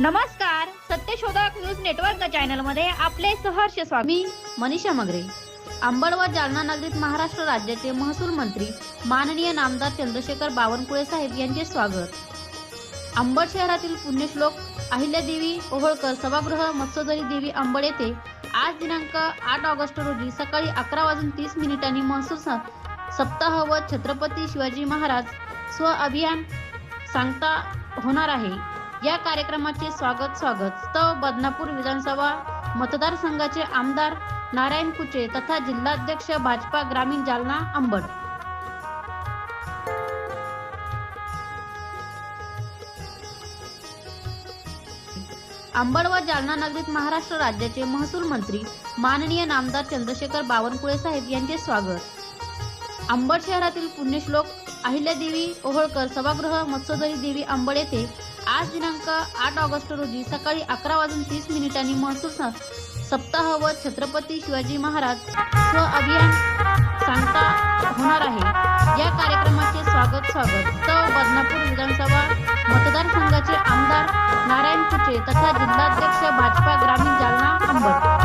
नमस्कार सत्यशोधक news network चॅनलमध्ये आपले सहर्ष स्वागत. मी मनीषा मगरे. अंबड व जालना नगरीत महाराष्ट्र राज्याचे महसूल मंत्री माननीय नामदार चंद्रशेखर बावनकुळे साहेब यांचे स्वागत. अंबड शहरातील पुण्यश्लोक अहिल्यादेवी ओहोळकर सभागृह मत्स्योदरी देवी अंबड येथे आज दिनांक आठ ऑगस्ट रोजी सकाळी अकरा वाजून तीस मिनिटांनी महसूल सप्ताह व छत्रपती शिवाजी महाराज स्व अभियान सांगता होणार आहे. या कार्यक्रमाचे स्वागत स्वागत. स्तव बदनापूर विधानसभा मतदारसंघाचे आमदार नारायण कुचे तथा जिल्हाध्यक्ष भाजपा ग्रामीण जालना अंबड. अंबड व जालना नगरीत महाराष्ट्र राज्याचे महसूल मंत्री माननीय नामदार चंद्रशेखर बावनकुळे साहेब यांचे स्वागत. अंबड शहरातील पुण्यश्लोक अहिल्यादेवी ओहोळकर सभागृह मत्स्योदरी देवी अंबड येथे आज दिनांक आठ ऑगस्ट रोजी सकाळी अकरा वाजून तीस मिनिटांनी महसूल सप्ताह व छत्रपती शिवाजी महाराज स्व अभियान सांगता होणार आहे. या कार्यक्रमाचे स्वागत स्वागत. त बदनापूर विधानसभा मतदारसंघाचे आमदार नारायण कुचे तथा जिल्हाध्यक्ष भाजपा ग्रामीण जालना आंबड.